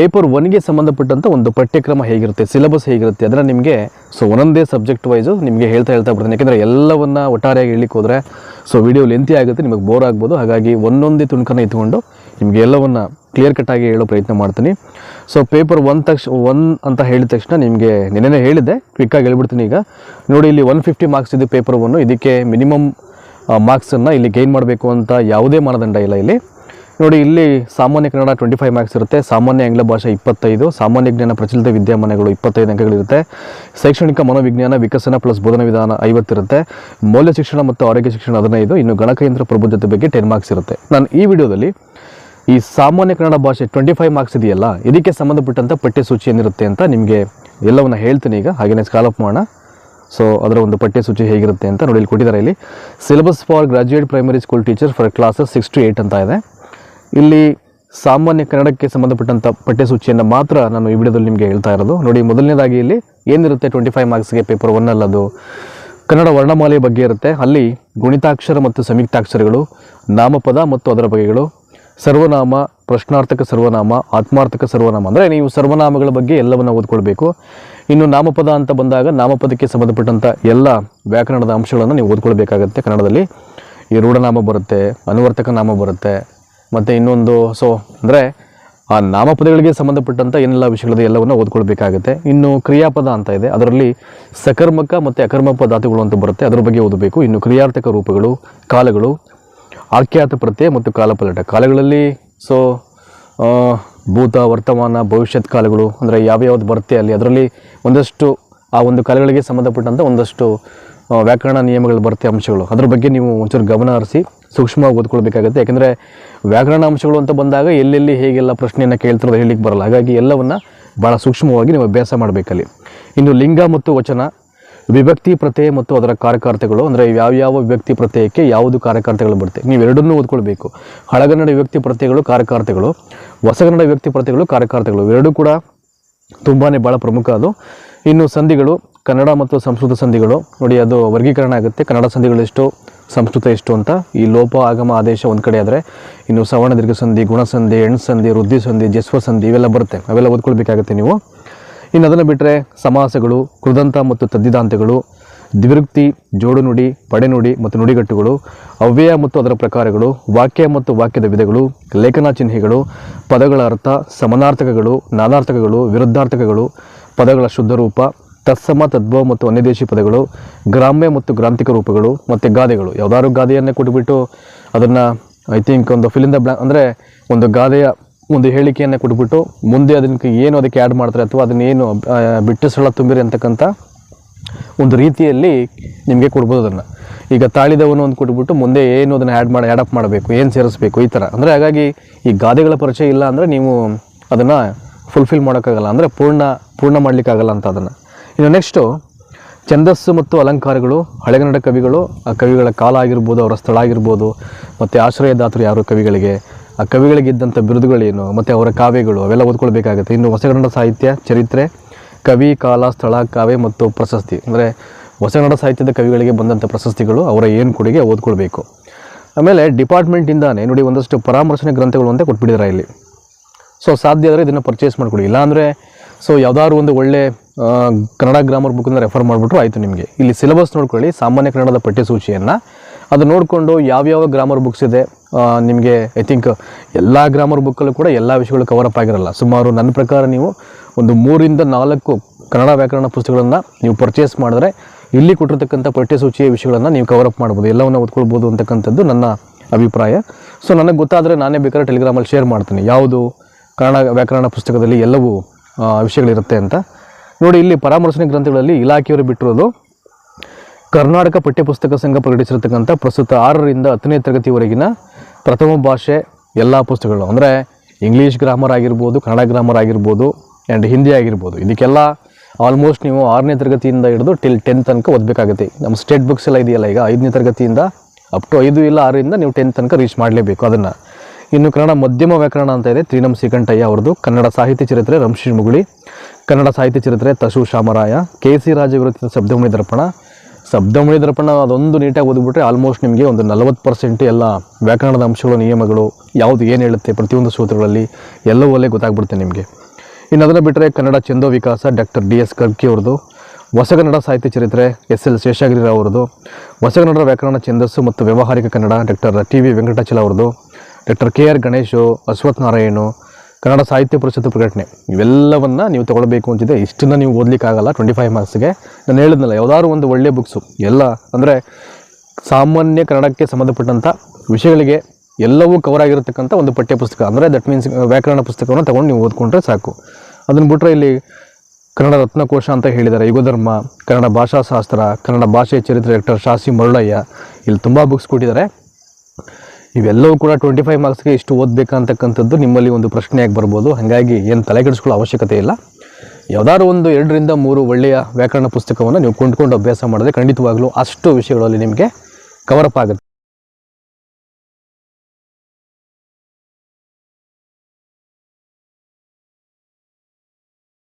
Paper ಒನ್ಗೆ ಸಂಬಂಧಪಟ್ಟಂಥ ಒಂದು ಪಠ್ಯಕ್ರಮ ಹೇಗಿರುತ್ತೆ ಸಿಲೆಬಸ್ ಹೇಗಿರುತ್ತೆ ಅದನ್ನು ನಿಮಗೆ ಸೊ ಒಂದೊಂದೇ ಸಬ್ಜೆಕ್ಟ್ ವೈಸು ನಿಮಗೆ ಹೇಳ್ತಾ ಹೇಳ್ತಾ ಬಿಡ್ತೀನಿ. ಯಾಕೆಂದರೆ ಎಲ್ಲವನ್ನ ಒಟ್ಟಾರೆಯಾಗಿ ಹೇಳಲಿಕ್ಕೆ ಹೋದರೆ ಸೊ ವಿಡಿಯೋ ಲೆಂತಿ ಆಗುತ್ತೆ, ನಿಮಗೆ ಬೋರ್ ಆಗ್ಬೋದು. ಹಾಗಾಗಿ ಒಂದೊಂದೇ ತುಣುಕನ್ನು ಇಟ್ಕೊಂಡು ನಿಮಗೆ ಎಲ್ಲವನ್ನ ಕ್ಲಿಯರ್ ಕಟ್ಟಾಗಿ ಹೇಳೋ ಪ್ರಯತ್ನ ಮಾಡ್ತೀನಿ. ಸೊ ಪೇಪರ್ ಒನ್ ತಕ್ಷ ಒನ್ ಅಂತ ಹೇಳಿದ ತಕ್ಷಣ ನಿಮಗೆ ನಿನ್ನೆ ಹೇಳಿದ್ದೆ ಕ್ವಿಕ್ಕಾಗಿ ಹೇಳ್ಬಿಡ್ತೀನಿ ಈಗ. ನೋಡಿ, ಇಲ್ಲಿ ಒನ್ ಫಿಫ್ಟಿ ಮಾರ್ಕ್ಸ್ ಇದೆ ಪೇಪರ್ ಒನ್ನು ಇದಕ್ಕೆ ಮಿನಿಮಮ್ ಮಾರ್ಕ್ಸನ್ನು ಇಲ್ಲಿ ಗೈನ್ ಮಾಡಬೇಕು ಅಂತ ಯಾವುದೇ ಮಾನದಂಡ ಇಲ್ಲ ಇಲ್ಲಿ. ನೋಡಿ, ಇಲ್ಲಿ ಸಾಮಾನ್ಯ ಕನ್ನಡ ಟ್ವೆಂಟಿ ಫೈವ್ ಮಾರ್ಕ್ಸ್ ಇರುತ್ತೆ. ಸಾಮಾನ್ಯ ಆಂಗ್ಲ ಭಾಷೆ ಇಪ್ಪತ್ತೈದು. ಸಾಮಾನ್ಯ ಜ್ಞಾನ ಪ್ರಚಲಿತ ವಿದ್ಯಮಾನಗಳು ಇಪ್ಪತ್ತೈದು ಅಂಕಗಳಿರುತ್ತೆ ಶೈಕ್ಷಣಿಕ ಮನೋವಿಜ್ಞಾನ, ವಿಕಸನ ಪ್ಲಸ್ ಬೋಧನಾ ವಿಧಾನ ಐವತ್ತಿರುತ್ತೆ ಮೌಲ್ಯ ಶಿಕ್ಷಣ ಮತ್ತು ಆರೋಗ್ಯ ಶಿಕ್ಷಣ ಹದಿನೈದು. ಇನ್ನು ಗಣಕಯಂತ್ರ ಪ್ರಬುದ್ಧತೆ ಬಗ್ಗೆ ಟೆನ್ ಮಾರ್ಕ್ಸ್ ಇರುತ್ತೆ. ನಾನು ಈ ವಿಡಿಯೋದಲ್ಲಿ ಈ ಸಾಮಾನ್ಯ ಕನ್ನಡ ಭಾಷೆ ಟ್ವೆಂಟಿ ಫೈವ್ ಮಾರ್ಕ್ಸ್ ಇದೆಯಲ್ಲ, ಇದಕ್ಕೆ ಸಂಬಂಧಪಟ್ಟಂಥ ಪಠ್ಯಸೂಚಿ ಏನಿರುತ್ತೆ ಅಂತ ನಿಮಗೆ ಎಲ್ಲವನ್ನ ಹೇಳ್ತೀನಿ ಈಗ. ಹಾಗೆಯೇ ಸ್ಕಾಲಪ್ ಮಾಡೋಣ. ಸೊ ಅದರ ಒಂದು ಪಠ್ಯಸೂಚಿ ಹೇಗಿರುತ್ತೆ ಅಂತ ನೋಡಿ, ಇಲ್ಲಿ ಕೊಟ್ಟಿದ್ದಾರೆ ಇಲ್ಲಿ. Syllabus for graduate primary school teacher for classes six to eight ಅಂತ ಇದೆ. ಇಲ್ಲಿ ಸಾಮಾನ್ಯ ಕನ್ನಡಕ್ಕೆ ಸಂಬಂಧಪಟ್ಟಂಥ ಪಠ್ಯಸೂಚಿಯನ್ನು ಮಾತ್ರ ನಾನು ಈ ವಿಡಿಯೋದಲ್ಲಿ ನಿಮಗೆ ಹೇಳ್ತಾ ಇರೋದು. ನೋಡಿ, ಮೊದಲನೇದಾಗಿ ಇಲ್ಲಿ ಏನಿರುತ್ತೆ ಟ್ವೆಂಟಿ ಫೈವ್ ಮಾರ್ಕ್ಸ್ಗೆ ಪೇಪರ್ ಒನ್ ಅಲ್ಲದು ಕನ್ನಡ ವರ್ಣಮಾಲೆ ಬಗ್ಗೆ ಇರುತ್ತೆ. ಅಲ್ಲಿ ಗುಣಿತಾಕ್ಷರ ಮತ್ತು ಸಂಯುಕ್ತಾಕ್ಷರಗಳು, ನಾಮಪದ ಮತ್ತು ಅದರ ಬಗೆಗಳು, ಸರ್ವನಾಮ, ಪ್ರಶ್ನಾರ್ಥಕ ಸರ್ವನಾಮ, ಆತ್ಮಾರ್ಥಕ ಸರ್ವನಾಮ. ಅಂದರೆ ನೀವು ಸರ್ವನಾಮಗಳ ಬಗ್ಗೆ ಎಲ್ಲವನ್ನು ಓದ್ಕೊಳ್ಬೇಕು. ಇನ್ನು ನಾಮಪದ ಅಂತ ಬಂದಾಗ ನಾಮಪದಕ್ಕೆ ಸಂಬಂಧಪಟ್ಟಂಥ ಎಲ್ಲ ವ್ಯಾಕರಣದ ಅಂಶಗಳನ್ನು ನೀವು ಓದ್ಕೊಳ್ಬೇಕಾಗತ್ತೆ ಕನ್ನಡದಲ್ಲಿ. ಈ ರೂಢನಾಮ ಬರುತ್ತೆ, ಅನುವರ್ತಕ ನಾಮ ಬರುತ್ತೆ ಮತ್ತು ಇನ್ನೊಂದು ಸೊ ಅಂದರೆ, ಆ ನಾಮಪದಗಳಿಗೆ ಸಂಬಂಧಪಟ್ಟಂಥ ಏನೆಲ್ಲ ವಿಷಯಗಳಿದೆ ಎಲ್ಲವನ್ನು ಓದ್ಕೊಳ್ಬೇಕಾಗುತ್ತೆ. ಇನ್ನು ಕ್ರಿಯಾಪದ ಅಂತ ಇದೆ. ಅದರಲ್ಲಿ ಸಕರ್ಮಕ ಮತ್ತು ಅಕರ್ಮಕ ಧಾತುಗಳು ಅಂತ ಬರುತ್ತೆ. ಅದರ ಬಗ್ಗೆ ಓದಬೇಕು. ಇನ್ನು ಕ್ರಿಯಾರ್ಥಕ ರೂಪಗಳು, ಕಾಲಗಳು, ಆಖ್ಯಾತ ಪ್ರತ್ಯಯ ಮತ್ತು ಕಾಲಪಲಟ ಕಾಲಗಳಲ್ಲಿ ಸೊ ಭೂತ, ವರ್ತಮಾನ, ಭವಿಷ್ಯತ್ ಕಾಲಗಳು, ಅಂದರೆ ಯಾವ್ಯಾವ್ದು ಬರುತ್ತೆ ಅಲ್ಲಿ, ಅದರಲ್ಲಿ ಒಂದಷ್ಟು, ಆ ಒಂದು ಕಾಲಗಳಿಗೆ ಸಂಬಂಧಪಟ್ಟಂಥ ಒಂದಷ್ಟು ವ್ಯಾಕರಣ ನಿಯಮಗಳು ಬರುತ್ತೆ ಅಂಶಗಳು. ಅದ್ರ ಬಗ್ಗೆ ನೀವು ಒಂಚೂರು ಗಮನ ಹರಿಸಿ ಸೂಕ್ಷ್ಮವಾಗಿ ಓದ್ಕೊಳ್ಬೇಕಾಗುತ್ತೆ. ಯಾಕಂದರೆ ವ್ಯಾಕರಣ ಅಂಶಗಳು ಅಂತ ಬಂದಾಗ ಎಲ್ಲೆಲ್ಲಿ ಹೇಗೆಲ್ಲ ಪ್ರಶ್ನೆಯನ್ನು ಕೇಳ್ತಿರೋದು ಹೇಳಲಿಕ್ಕೆ ಬರಲ್ಲ. ಹಾಗಾಗಿ ಎಲ್ಲವನ್ನು ಭಾಳ ಸೂಕ್ಷ್ಮವಾಗಿ ನೀವು ಅಭ್ಯಾಸ ಮಾಡಬೇಕಲ್ಲಿ. ಇನ್ನು ಲಿಂಗ ಮತ್ತು ವಚನ, ವಿಭಕ್ತಿ, ಪ್ರತ್ಯಯ ಮತ್ತು ಅದರ ಕಾರ್ಯಕರ್ತೆಗಳು ಅಂದರೆ ಯಾವ್ಯಾವ ವಿಭಕ್ತಿ, ಪ್ರತ್ಯಯಕ್ಕೆ ಯಾವುದು ಕಾರ್ಯಕರ್ತೆಗಳು ಬರುತ್ತೆ. ನೀವು ಎರಡನ್ನೂ ಓದ್ಕೊಳ್ಬೇಕು. ಹಳಗನ್ನಡ ವಿಭಕ್ತಿ, ಪ್ರತ್ಯಯಗಳು ಕಾರ್ಯಕರ್ತೆಗಳು ಹೊಸಗನ್ನಡ ವಿಭಕ್ತಿ, ಪ್ರತ್ಯಯಗಳು ಕಾರ್ಯಕರ್ತೆಗಳು ಎರಡೂ ಕೂಡ ತುಂಬಾ ಭಾಳ ಪ್ರಮುಖ ಅದು. ಇನ್ನು ಸಂಧಿಗಳು, ಕನ್ನಡ ಮತ್ತು ಸಂಸ್ಕೃತ ಸಂಧಿಗಳು. ನೋಡಿ, ಅದು ವರ್ಗೀಕರಣ ಆಗುತ್ತೆ. ಕನ್ನಡ ಸಂಧಿಗಳು ಎಷ್ಟು ಸಂಸ್ಕೃತ ಎಷ್ಟು ಅಂತ? ಈ ಲೋಪ ಆಗಮ ಆದೇಶ ಒಂದು ಕಡೆ ಆದರೆ ಇನ್ನು ಸವರ್ಣ ದೀರ್ಘ ಸಂಧಿ ಗುಣಸಂಧಿ ಎಣ್ಸಂಧಿ ವೃದ್ಧಿ ಸಂಧಿ, ಜಸ್ವ ಸಂಧಿ ಇವೆಲ್ಲ ಬರುತ್ತೆ. ಅವೆಲ್ಲ ಓದ್ಕೊಳ್ಬೇಕಾಗುತ್ತೆ ನೀವು. ಇನ್ನು ಅದನ್ನು ಬಿಟ್ಟರೆ ಸಮಾಸಗಳು, ಕೃದಂತ ಮತ್ತು ತದ್ದಿದಾಂತಗಳು ದ್ವಿರುಕ್ತಿ, ಜೋಡು ನುಡಿ ಪಡೆನುಡಿ ಮತ್ತು ನುಡಿಗಟ್ಟುಗಳು, ಅವ್ಯಯ ಮತ್ತು ಅದರ ಪ್ರಕಾರಗಳು, ವಾಕ್ಯ ಮತ್ತು ವಾಕ್ಯದ ವಿಧಗಳು, ಲೇಖನ ಚಿಹ್ನೆಗಳು, ಪದಗಳ ಅರ್ಥ, ಸಮನಾರ್ಥಕಗಳು, ನಾನಾರ್ಥಕಗಳು, ವಿರುದ್ಧಾರ್ಥಕಗಳು, ಪದಗಳ ಶುದ್ಧ ರೂಪ ತತ್ಸಮ, ತದ್ಭವ ಮತ್ತು ಅನ್ಯದೇಶಿ ಪದಗಳು, ಗ್ರಾಮ್ಯ ಮತ್ತು ಗ್ರಾಂಥಿಕ ರೂಪಗಳು ಮತ್ತು ಗಾದೆಗಳು. ಯಾವುದಾದ್ರು ಗಾದೆಯನ್ನೇ ಕೊಟ್ಬಿಟ್ಟು ಅದನ್ನು ಐ ಥಿಂಕ್ ಒಂದು ಫಿಲಿಂದ ಬ್ಲಾ ಅಂದರೆ ಒಂದು ಗಾದೆಯ ಒಂದು ಹೇಳಿಕೆಯನ್ನು ಕೊಟ್ಬಿಟ್ಟು ಮುಂದೆ ಅದಕ್ಕೆ ಏನು ಅದಕ್ಕೆ ಆ್ಯಡ್ ಮಾಡ್ತಾರೆ ಅಥವಾ ಅದನ್ನೇನು ಬಿಟ್ಟು ಸಳ ತುಂಬಿರಿ ಅಂತಕ್ಕಂಥ ಒಂದು ರೀತಿಯಲ್ಲಿ ನಿಮಗೆ ಕೊಡ್ಬೋದು ಅದನ್ನು. ಈಗ ತಾಳಿದವನು ಒಂದು ಕೊಟ್ಬಿಟ್ಟು ಮುಂದೆ ಏನು ಅದನ್ನು ಆ್ಯಡ್ ಮಾಡಿ ಆ್ಯಡಪ್ ಮಾಡಬೇಕು, ಏನು ಸೇರಿಸ್ಬೇಕು ಈ ಥರ ಅಂದರೆ ಹಾಗಾಗಿ ಈ ಗಾದೆಗಳ ಪರಿಚಯ ಇಲ್ಲ ಅಂದರೆ ನೀವು ಅದನ್ನು ಫುಲ್ಫಿಲ್ ಮಾಡೋಕ್ಕಾಗಲ್ಲ. ಅಂದರೆ ಪೂರ್ಣ ಪೂರ್ಣ ಮಾಡಲಿಕ್ಕಾಗಲ್ಲ ಅಂತ ಅದನ್ನು. ಇನ್ನು ನೆಕ್ಸ್ಟು ಛಂದಸ್ಸು ಮತ್ತು ಅಲಂಕಾರಗಳು, ಹಳೆಗನ್ನಡ ಕವಿಗಳು, ಆ ಕವಿಗಳ ಕಾಲ ಆಗಿರ್ಬೋದು, ಅವರ ಸ್ಥಳ ಆಗಿರ್ಬೋದು, ಮತ್ತು ಆಶ್ರಯದಾತರು ಯಾರು ಕವಿಗಳಿಗೆ, ಆ ಕವಿಗಳಿಗಿದ್ದಂಥ ಬಿರುದುಗಳೇನು, ಮತ್ತು ಅವರ ಕಾವ್ಯಗಳು, ಅವೆಲ್ಲ ಓದ್ಕೊಳ್ಬೇಕಾಗುತ್ತೆ. ಇನ್ನು ಹೊಸಗನ್ನಡ ಸಾಹಿತ್ಯ, ಚರಿತ್ರೆ, ಕವಿ, ಕಾಲ, ಸ್ಥಳ, ಕಾವ್ಯ ಮತ್ತು ಪ್ರಶಸ್ತಿ. ಅಂದರೆ ಹೊಸಗನ್ನಡ ಸಾಹಿತ್ಯದ ಕವಿಗಳಿಗೆ ಬಂದಂಥ ಪ್ರಶಸ್ತಿಗಳು, ಅವರ ಏನು ಕೊಡುಗೆ ಓದ್ಕೊಳ್ಬೇಕು. ಆಮೇಲೆ ಡಿಪಾರ್ಟ್ಮೆಂಟಿಂದಾನೇ, ನೋಡಿ, ಒಂದಷ್ಟು ಪರಾಮರ್ಶನೆ ಗ್ರಂಥಗಳು ಅಂತ ಕೊಟ್ಬಿಟ್ಟಿದ್ದಾರೆ ಇಲ್ಲಿ. ಸೊ ಸಾಧ್ಯ ಆದರೆ ಇದನ್ನು ಪರ್ಚೇಸ್ ಮಾಡಿಕೊಡಿ. ಇಲ್ಲಾಂದರೆ ಸೊ ಯಾವುದಾದ್ರು ಒಂದು ಒಳ್ಳೆ ಕನ್ನಡ ಗ್ರಾಮರ್ ಬುಕ್ಕನ್ನು ರೆಫರ್ ಮಾಡಿಬಿಟ್ರು, ಆಯಿತು ನಿಮಗೆ. ಇಲ್ಲಿ ಸಿಲೆಬಸ್ ನೋಡ್ಕೊಳ್ಳಿ, ಸಾಮಾನ್ಯ ಕನ್ನಡದ ಪಠ್ಯಸೂಚಿಯನ್ನು. ಅದು ನೋಡಿಕೊಂಡು ಯಾವ್ಯಾವ ಗ್ರಾಮರ್ ಬುಕ್ಸ್ ಇದೆ ನಿಮಗೆ ಐ ಥಿಂಕ್ ಎಲ್ಲ ಗ್ರಾಮರ್ ಬುಕ್ಕಲ್ಲೂ ಕೂಡ ಎಲ್ಲ ವಿಷಯಗಳು ಕವರ್ ಅಪ್ ಆಗಿರಲ್ಲ. ಸುಮಾರು ನನ್ನ ಪ್ರಕಾರ ನೀವು ಒಂದು ಮೂರಿಂದ ನಾಲ್ಕು ಕನ್ನಡ ವ್ಯಾಕರಣ ಪುಸ್ತಕಗಳನ್ನು ನೀವು ಪರ್ಚೇಸ್ ಮಾಡಿದ್ರೆ, ಇಲ್ಲಿ ಕೊಟ್ಟಿರ್ತಕ್ಕಂಥ ಪಠ್ಯಸೂಚಿಯ ವಿಷಯಗಳನ್ನು ನೀವು ಕವರ್ ಅಪ್ ಮಾಡ್ಬೋದು. ಎಲ್ಲವನ್ನು ಓದ್ಕೊಳ್ಬೋದು ಅಂತಕ್ಕಂಥದ್ದು ನನ್ನ ಅಭಿಪ್ರಾಯ. ಸೊ ನನಗೆ ಗೊತ್ತಾದರೆ ನಾನೇ ಬೇಕಾದ್ರೆ ಟೆಲಿಗ್ರಾಮಲ್ಲಿ ಶೇರ್ ಮಾಡ್ತೀನಿ. ಯಾವುದು ಕನ್ನಡ ವ್ಯಾಕರಣ ಪುಸ್ತಕದಲ್ಲಿ ಎಲ್ಲವೂ ವಿಷಯಗಳಿರುತ್ತೆ ಅಂತ. ನೋಡಿ, ಇಲ್ಲಿ ಪರಾಮರ್ಶನ ಗ್ರಂಥಗಳಲ್ಲಿ ಇಲಾಖೆಯವರು ಬಿಟ್ಟಿರೋದು ಕರ್ನಾಟಕ ಪಠ್ಯಪುಸ್ತಕ ಸಂಘ ಪ್ರಕಟಿಸಿರ್ತಕ್ಕಂಥ ಪ್ರಸ್ತುತ ಆರರಿಂದ ಹತ್ತನೇ ತರಗತಿವರೆಗಿನ ಪ್ರಥಮ ಭಾಷೆ ಎಲ್ಲ ಪುಸ್ತಕಗಳು. ಅಂದರೆ ಇಂಗ್ಲೀಷ್ ಗ್ರಾಮರ್ ಆಗಿರ್ಬೋದು ಕನ್ನಡ ಗ್ರಾಮರ್ ಆಗಿರ್ಬೋದು ಆ್ಯಂಡ್ ಹಿಂದಿ ಆಗಿರ್ಬೋದು. ಇದಕ್ಕೆಲ್ಲ ಆಲ್ಮೋಸ್ಟ್ ನೀವು ಆರನೇ ತರಗತಿಯಿಂದ ಹಿಡಿದು ಟಿಲ್ ಟೆಂತ್ ತನಕ ಓದಬೇಕಾಗುತ್ತೆ. ನಮ್ಮ ಸ್ಟೇಟ್ ಬುಕ್ಸ್ ಎಲ್ಲ ಇದೆಯಲ್ಲ, ಈಗ ಐದನೇ ತರಗತಿಯಿಂದ ಅಪ್ ಟು ಐದು ಇಲ್ಲ ಆರರಿಂದ ನೀವು ಟೆಂತ್ ತನಕ ರೀಚ್ ಮಾಡಲೇಬೇಕು ಅದನ್ನು. ಇನ್ನು ಕನ್ನಡ ಮಧ್ಯಮ ವ್ಯಾಕರಣ ಅಂತ ಇದೆ, ತ್ರೀನಮ್ ಶ್ರೀಕಂಠಯ್ಯ ಅವ್ರದ್ದು ಕನ್ನಡ ಸಾಹಿತ್ಯ ಚರಿತ್ರೆ ರಂಶಿ ಮುಗುಳಿ. ಕನ್ನಡ ಸಾಹಿತ್ಯ ಚರಿತ್ರೆ ತಶು ಶಾಮರಾಯ ಕೆ ಸಿ ರಾಜ ವಿರಚಿತ ಶಬ್ದಮಣಿ ದರ್ಪಣ. ಶಬ್ದಮಣಿ ದರ್ಪಣ ಅದೊಂದು ನೀಟಾಗಿ ಓದ್ಬಿಟ್ರೆ ಆಲ್ಮೋಸ್ಟ್ ನಿಮಗೆ ಒಂದು ನಲವತ್ತು ಪರ್ಸೆಂಟ್ ಎಲ್ಲ ವ್ಯಾಕರಣದ ಅಂಶಗಳು, ನಿಯಮಗಳು ಯಾವುದು ಏನು ಹೇಳುತ್ತೆ ಪ್ರತಿಯೊಂದು ಸೂತ್ರಗಳಲ್ಲಿ ಎಲ್ಲವೂ ಅಲ್ಲೇ ಗೊತ್ತಾಗ್ಬಿಡುತ್ತೆ ನಿಮಗೆ. ಇನ್ನು ಅದನ್ನು ಬಿಟ್ಟರೆ Kannada Chando Vikasa, doctor D S Karki ಅವ್ರದ್ದು. ಹೊಸಗನ್ನಡ ಸಾಹಿತ್ಯ ಚರಿತ್ರೆ ಎಸ್ ಎಲ್ ಶೇಷಾಗಿರಿರಾವ್ ಅವ್ರದ್ದು. ಹೊಸಗನ್ನಡ ವ್ಯಾಕರಣ ಛಂದಸ್ಸು ಮತ್ತು ವ್ಯವಹಾರಿಕ Kannada doctor T V Venkatachala ಅವ್ರದ್ದು. Doctor K R Ganesh Ashwath Narayan Kannada Sahitya Parishat ಪ್ರಕಟಣೆ. ಇವೆಲ್ಲವನ್ನು ನೀವು ತೊಗೊಳ್ಬೇಕು ಅಂತಿದೆ. ಇಷ್ಟನ್ನ ನೀವು ಓದಲಿಕ್ಕಾಗಲ್ಲ. ಟ್ವೆಂಟಿ ಫೈವ್ ಮಾರ್ಕ್ಸ್ಗೆ ನಾನು ಹೇಳಿದ್ನಲ್ಲ, ಯಾವುದಾದ್ರು ಒಂದು ಒಳ್ಳೆಯ ಬುಕ್ಸು ಎಲ್ಲ, ಅಂದರೆ ಸಾಮಾನ್ಯ ಕನ್ನಡಕ್ಕೆ ಸಂಬಂಧಪಟ್ಟಂಥ ವಿಷಯಗಳಿಗೆ ಎಲ್ಲವೂ ಕವರ್ ಆಗಿರತಕ್ಕಂಥ ಒಂದು ಪಠ್ಯ ಪುಸ್ತಕ ಅಂದರೆ ದಟ್ ಮೀನ್ಸ್ ವ್ಯಾಕರಣ ಪುಸ್ತಕವನ್ನು ತಗೊಂಡು ನೀವು ಓದ್ಕೊಂಡ್ರೆ ಸಾಕು. ಅದನ್ನು ಬಿಟ್ಟರೆ ಇಲ್ಲಿ ಕನ್ನಡ ರತ್ನಕೋಶ ಅಂತ ಹೇಳಿದ್ದಾರೆ ಯುಗಧರ್ಮ, ಕನ್ನಡ ಭಾಷಾಶಾಸ್ತ್ರ, ಕನ್ನಡ ಭಾಷೆಯ ಚರಿತ್ರೆ, ಡಾಕ್ಟರ್ ಶಾಸಿ ಮರುಳಯ್ಯ. ಇಲ್ಲಿ ತುಂಬ ಬುಕ್ಸ್ ಕೊಟ್ಟಿದ್ದಾರೆ. ಇವೆಲ್ಲವೂ ಕೂಡ ಟ್ವೆಂಟಿ ಫೈವ್ ಮಾರ್ಕ್ಸ್ಗೆ ಇಷ್ಟು ಓದಬೇಕಂತಕ್ಕಂಥದ್ದು ನಿಮ್ಮಲ್ಲಿ ಒಂದು ಪ್ರಶ್ನೆಯಾಗಿ ಬರ್ಬೋದು. ಹಾಗಾಗಿ ಏನು ತಲೆಕೆಡಿಸ್ಕೊಳ್ಳೋ ಅವಶ್ಯಕತೆ ಇಲ್ಲ. ಯಾವುದಾದ್ರು ಒಂದು ಎರಡರಿಂದ ಮೂರು ಒಳ್ಳೆಯ ವ್ಯಾಕರಣ ಪುಸ್ತಕವನ್ನು ನೀವು ಕೊಂಡ್ಕೊಂಡು ಅಭ್ಯಾಸ ಮಾಡಿದ್ರೆ ಖಂಡಿತವಾಗಲೂ ಅಷ್ಟು ವಿಷಯಗಳಲ್ಲಿ ನಿಮಗೆ ಕವರಪ್ ಆಗುತ್ತೆ.